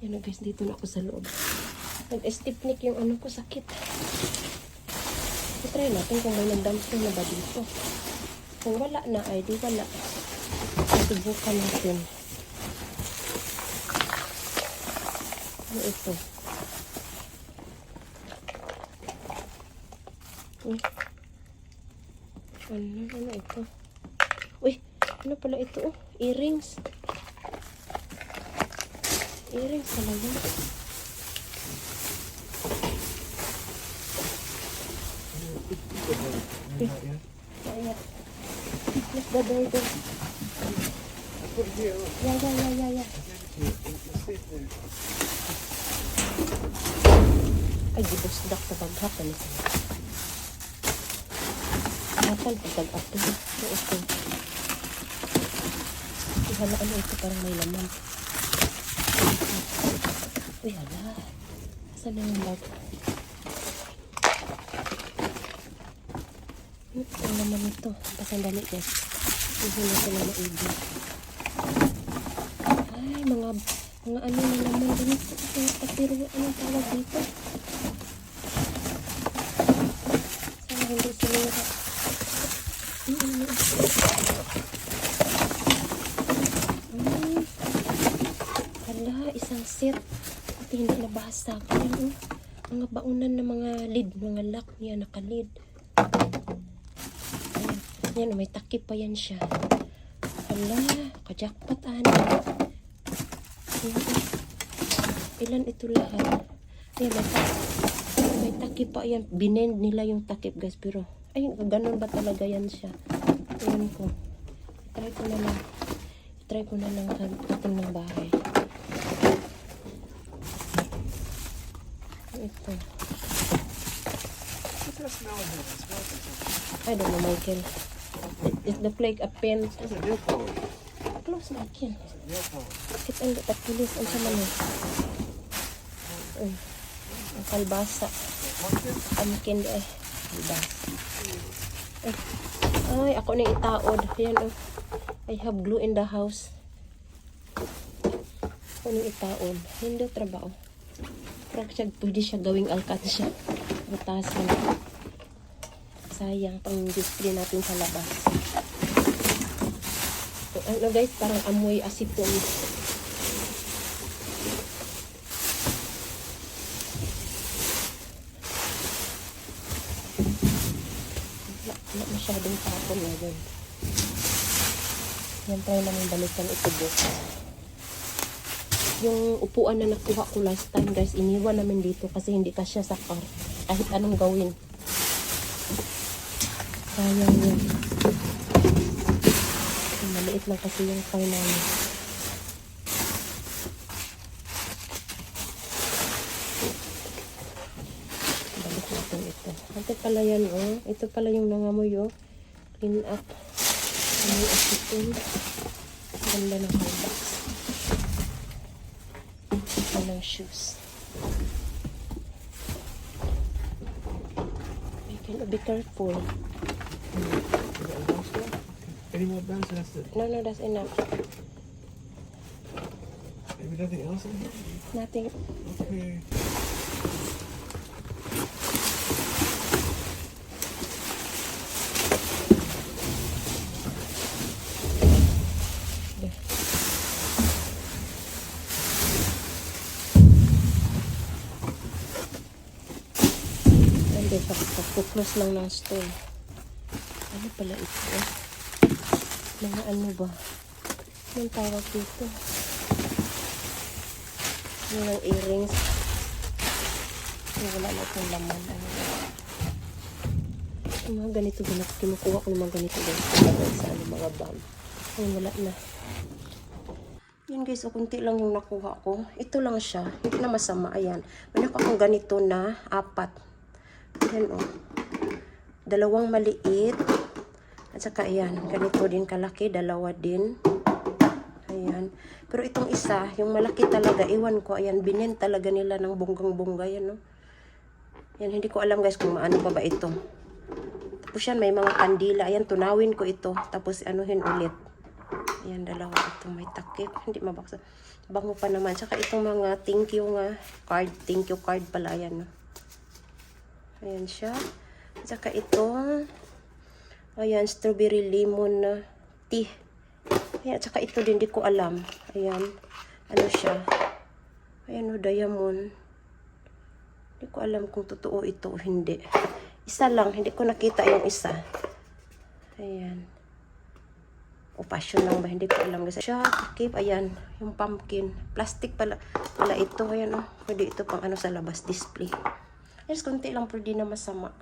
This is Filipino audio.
Yan guys, dito na ako sa loob. Nag-stipnik yung ano ko, sakit. I-try natin kung may nagdampo na ba dito. Kung wala na ay di wala. Subukan natin. Ano ito? Uy. Ano, ano ito? Uy, ano pala ito? Oh, earrings. Earrings talaga. Kaya, look the door there. Yeah, yeah, yeah, yeah, yeah. Ay, gibos dak sa baghap na nito. Atal, pagkag-ato. Ano ito? Uy, hala, ano ito? Parang may laman. Uy, hala. Saan na yung bag? Hmm, Ang laman ito. Pasandali, guys. Ihulog ko na maigi. Ay, mga mga ano na naman ganito. Mga papiro, anong tawag dito? Sana hindi sinira. Mm, mm. Hala, isang set. At hindi nabasa. Ayan, oh. Mga baunan na mga lid, mga lock niya, nakalid. Ayan, yan, may takip pa yan siya. Hala, kajakpat ano. Ayan, oh. Ilan ito lahat? Ayan, may takip. May takip pa yan. Binend nila yung takip, guys. Pero, ay, ganun ba talaga yan siya? Ayan ko. Try ko na lang. Try ko na lang pagdating ng bahay. Ito. What's that smell in here? It smells like something. I don't know, Michael. It, it look like a pen. It's a polish. Close, Michael. It's a polish. Bakit ang dapat pulis ang sama mo? Uy, ang kalbasa. Amkin di ay. Ay, ay, ako na itaod. Ayan oh. I have glue in the house. Ako na itaod. Hindi trabaho. Pero siya, pwede siya gawing alkansya. Butasan. Sayang, pang display natin sa labas. Ano guys, parang amoy aseton. Wala, wala masyadong tapon na yun. Yan try namin balikan ito bukas. Yung upuan na nakuha ko last time guys, iniwan namin dito kasi hindi kasya sa car. Kahit anong gawin. Sayang yun. Maliit lang kasi yung car namin. Balik natin ito. Ito pala yan, oh. Ito pala yung nangamoy, oh. Clean up. Amoy asitin. Ganda ng hardbox. Ng shoes. You can be careful. Any more bags? That's it. No, no, that's enough. Maybe nothing else in here? Nothing. Okay. Hindi, pag-close lang ng store. Ano pala ito? eh? Mga ano ba? Anong tawag dito? Mga earrings. Ay, wala na itong laman. Ano ba? Yung mga ganito, ganito. Kinukuha ko ng mga ganito. Ganito sa ano, mga bag. Ay, wala na. Yun guys, o kunti lang yung nakuha ko. Ito lang siya. Hindi na masama. Ayan. Nakuha akong ganito na apat. Ayan o. Dalawang maliit. At saka ayan. Ganito din kalaki. Dalawa din. Ayan. Pero itong isa, yung malaki talaga, iwan ko. Ayan, binin talaga nila ng bunggang-bungga. Yan o. Yan, hindi ko alam guys kung maano pa ba ito. Tapos yan, may mga kandila. Ayan, tunawin ko ito. Tapos anuhin ulit. Ayan, dalawa ito. May takip. Hindi mabaksa. Bango pa naman. Tsaka itong mga thank you nga card. Thank you card pala. Ayan. oh. Ayan siya. Tsaka itong ayan, strawberry lemon tea. Ayan, tsaka ito din, di ko alam. Ayan. Ano siya? Ayan o, diamond. Hindi ko alam kung totoo ito o hindi. Isa lang, hindi ko nakita yung isa. Ayan. O passion lang ba? Hindi ko alam. Kasi siya, keep, ayan, yung pumpkin. Plastic pala, pala ito. Ayan o, pwede ito pang ano sa labas, display. Yes, konti lang, pero di na masama.